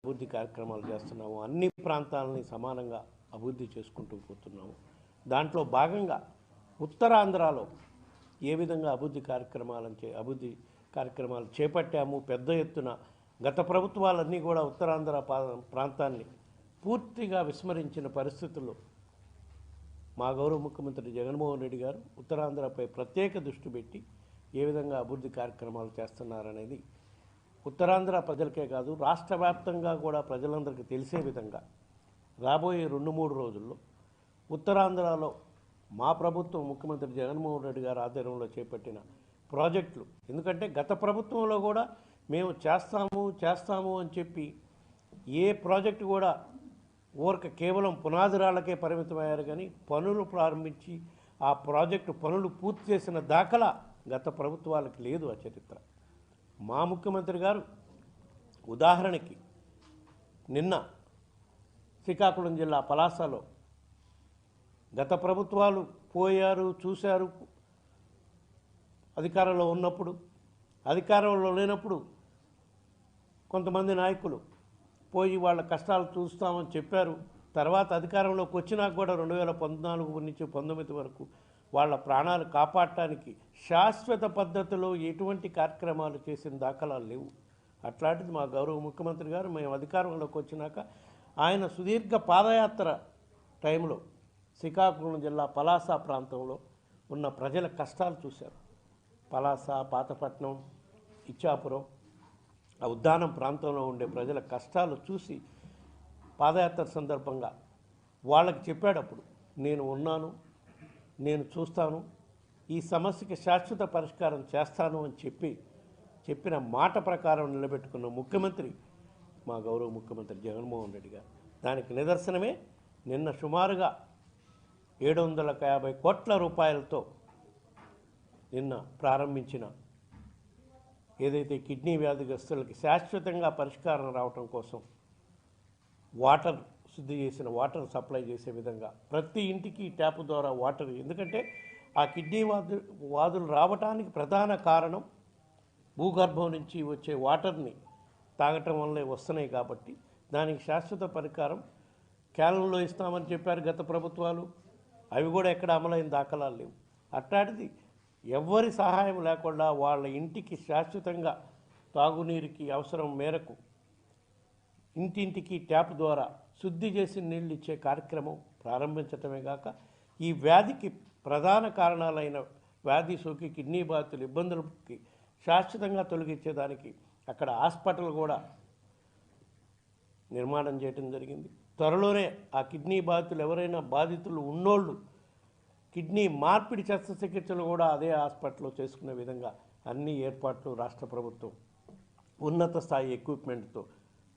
అభివృద్ధి కార్యక్రమాలు చేస్తున్నాము. అన్ని ప్రాంతాలని సమానంగా అభివృద్ధి చేసుకుంటూ పోతున్నాము. దాంట్లో భాగంగా ఉత్తరాంధ్రలో ఏ విధంగా అభివృద్ధి కార్యక్రమాలను చే అభివృద్ధి కార్యక్రమాలు చేపట్టాము పెద్ద ఎత్తున గత ప్రభుత్వాలన్నీ కూడా ఉత్తరాంధ్ర ప్రాంతాన్ని పూర్తిగా విస్మరించిన పరిస్థితుల్లో మా గౌరవ ముఖ్యమంత్రి జగన్మోహన్ రెడ్డి గారు ఉత్తరాంధ్రపై ప్రత్యేక దృష్టి పెట్టి ఏ విధంగా అభివృద్ధి కార్యక్రమాలు చేస్తున్నారనేది ఉత్తరాంధ్ర ప్రజలకే కాదు రాష్ట్ర వ్యాప్తంగా కూడా ప్రజలందరికీ తెలిసే విధంగా రాబోయే రెండు మూడు రోజుల్లో ఉత్తరాంధ్రలో మా ప్రభుత్వం ముఖ్యమంత్రి జగన్మోహన్ రెడ్డి గారు ఆధ్వర్యంలో చేపట్టిన ప్రాజెక్టులు. ఎందుకంటే గత ప్రభుత్వంలో కూడా మేము చేస్తాము చేస్తాము అని చెప్పి ఏ ప్రాజెక్టు కూడా ఊరక కేవలం పునాదిరాళ్ళకే పరిమితమయ్యారు కానీ పనులు ప్రారంభించి ఆ ప్రాజెక్టు పనులు పూర్తి చేసిన దాఖలా గత ప్రభుత్వాలకు లేదు ఆ చరిత్ర. మా ముఖ్యమంత్రి గారు ఉదాహరణకి నిన్న శ్రీకాకుళం జిల్లా పలాసలో గత ప్రభుత్వాలు పోయారు చూశారు అధికారంలో ఉన్నప్పుడు అధికారంలో లేనప్పుడు కొంతమంది నాయకులు పోయి వాళ్ళ కష్టాలు చూస్తామని చెప్పారు. తర్వాత అధికారంలోకి వచ్చినా కూడా రెండు వేల పద్నాలుగు నుంచి పంతొమ్మిది వరకు వాళ్ళ ప్రాణాలు కాపాడటానికి శాశ్వత పద్ధతిలో ఎటువంటి కార్యక్రమాలు చేసిన దాఖలాలు లేవు. అట్లాంటిది మా గౌరవ ముఖ్యమంత్రి గారు మేము అధికారంలోకి వచ్చినాక ఆయన సుదీర్ఘ పాదయాత్ర టైంలో శ్రీకాకుళం జిల్లా పలాస ప్రాంతంలో ఉన్న ప్రజల కష్టాలు చూశారు. పలాస పాతపట్నం ఇచ్చాపురం ఆ ఉద్దానం ప్రాంతంలో ఉండే ప్రజల కష్టాలు చూసి పాదయాత్ర సందర్భంగా వాళ్ళకి చెప్పాడప్పుడు నేను ఉన్నాను నేను చూస్తాను. ఈ సమస్యకి శాశ్వత పరిష్కారం చేస్తాను అని చెప్పి చెప్పిన మాట ప్రకారం నిలబెట్టుకున్న ముఖ్యమంత్రి మా గౌరవ ముఖ్యమంత్రి జగన్మోహన్ రెడ్డి గారు దానికి నిదర్శనమే నిన్న సుమారుగా ఏడు వందల యాభై కోట్ల రూపాయలతో నిన్న ప్రారంభించిన ఏదైతే కిడ్నీ వ్యాధిగ్రస్తులకి శాశ్వతంగా పరిష్కారం రావటం కోసం వాటర్ శుద్ధి చేసిన వాటర్ సప్లై చేసే విధంగా. ప్రతి ఇంటికి ట్యాప్ ద్వారా వాటర్ ఎందుకంటే ఆ కిడ్నీ వాదు వాదులు రావటానికి ప్రధాన కారణం భూగర్భం నుంచి వచ్చే వాటర్ని తాగటం వల్లే వస్తున్నాయి కాబట్టి దానికి శాశ్వత పరికారం కేరళలో ఇస్తామని చెప్పారు గత ప్రభుత్వాలు. అవి కూడా ఎక్కడ అమలైన దాఖలాలు లేవు. అట్లాంటిది ఎవ్వరి సహాయం లేకుండా వాళ్ళ ఇంటికి శాశ్వతంగా తాగునీరుకి అవసరం మేరకు ఇంటింటికి ట్యాప్ ద్వారా శుద్ధి చేసి నీళ్ళు ఇచ్చే కార్యక్రమం ప్రారంభించటమే కాక ఈ వ్యాధికి ప్రధాన కారణాలైన వ్యాధి సోకి కిడ్నీ బాధితులు ఇబ్బందులకి శాశ్వతంగా తొలగించేదానికి అక్కడ హాస్పిటల్ కూడా నిర్మాణం చేయడం జరిగింది. త్వరలోనే ఆ కిడ్నీ బాధితులు ఎవరైనా బాధితులు ఉన్నోళ్ళు కిడ్నీ మార్పిడి శస్త్రచికిత్సలు కూడా అదే హాస్పిటల్లో చేసుకునే విధంగా అన్ని ఏర్పాట్లు రాష్ట్ర ప్రభుత్వం ఉన్నత స్థాయి ఎక్విప్మెంట్తో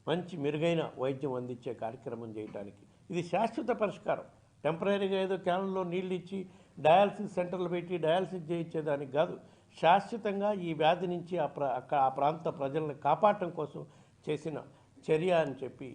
మంచి మెరుగైన వైద్యం అందించే కార్యక్రమం చేయడానికి ఇది శాశ్వత పరిష్కారం. టెంపరీగా ఏదో క్యాన్లో నీళ్ళు ఇచ్చి డయాలసిస్ సెంటర్లు పెట్టి డయాలసిస్ చేయించేదానికి కాదు. శాశ్వతంగా ఈ వ్యాధి నుంచి ఆ ప్ర అక్కడ ఆ ప్రాంత ప్రజలను కాపాడటం కోసం చేసిన చర్య అని చెప్పి